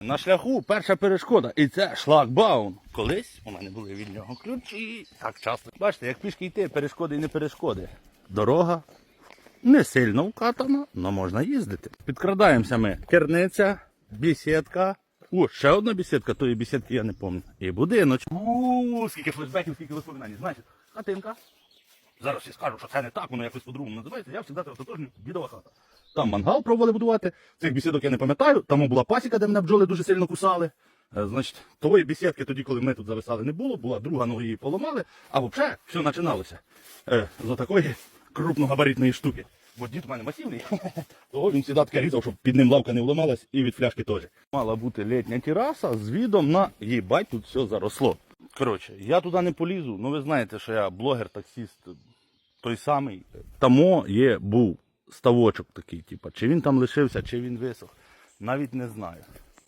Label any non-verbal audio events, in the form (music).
На шляху перша перешкода, і це шлагбаум. Колись у мене були від нього ключі. Так часто. Бачите, як пішки йти, перешкоди і не перешкоди. Дорога не сильно вкатана, але можна їздити. Підкрадаємося ми. Керниця, бісідка. О, ще одна бісідка, тої бісідки я не пам'ятаю. І будиночок. У, скільки флешбеків, скільки воспоминань. Значить, хатинка. Зараз я скажу, що це не так, воно якось по-другому називається. Я завжди ототожнюю дідова хата. Там мангал пробували будувати. Цих бесідок я не пам'ятаю. Там була пасіка, де мене бджоли дуже сильно кусали. Е, Значить, тої бесідки тоді, коли ми тут зависали, не було, була друга ногу її поламали, а взагалі все починалося е, з такої крупногабаритної штуки. Бо дід у мене масивний, (laughs) того він завжди таке різав, щоб під ним лавка не вламалась і від фляшки теж. Мала бути літня тераса з відом на їбать, тут все заросло. Коротше, я туди не полізу, ну ви знаєте, що я блогер-таксіст той самий. Тамо є був ставочок такий, типу, чи він там лишився, чи він висох. Навіть не знаю.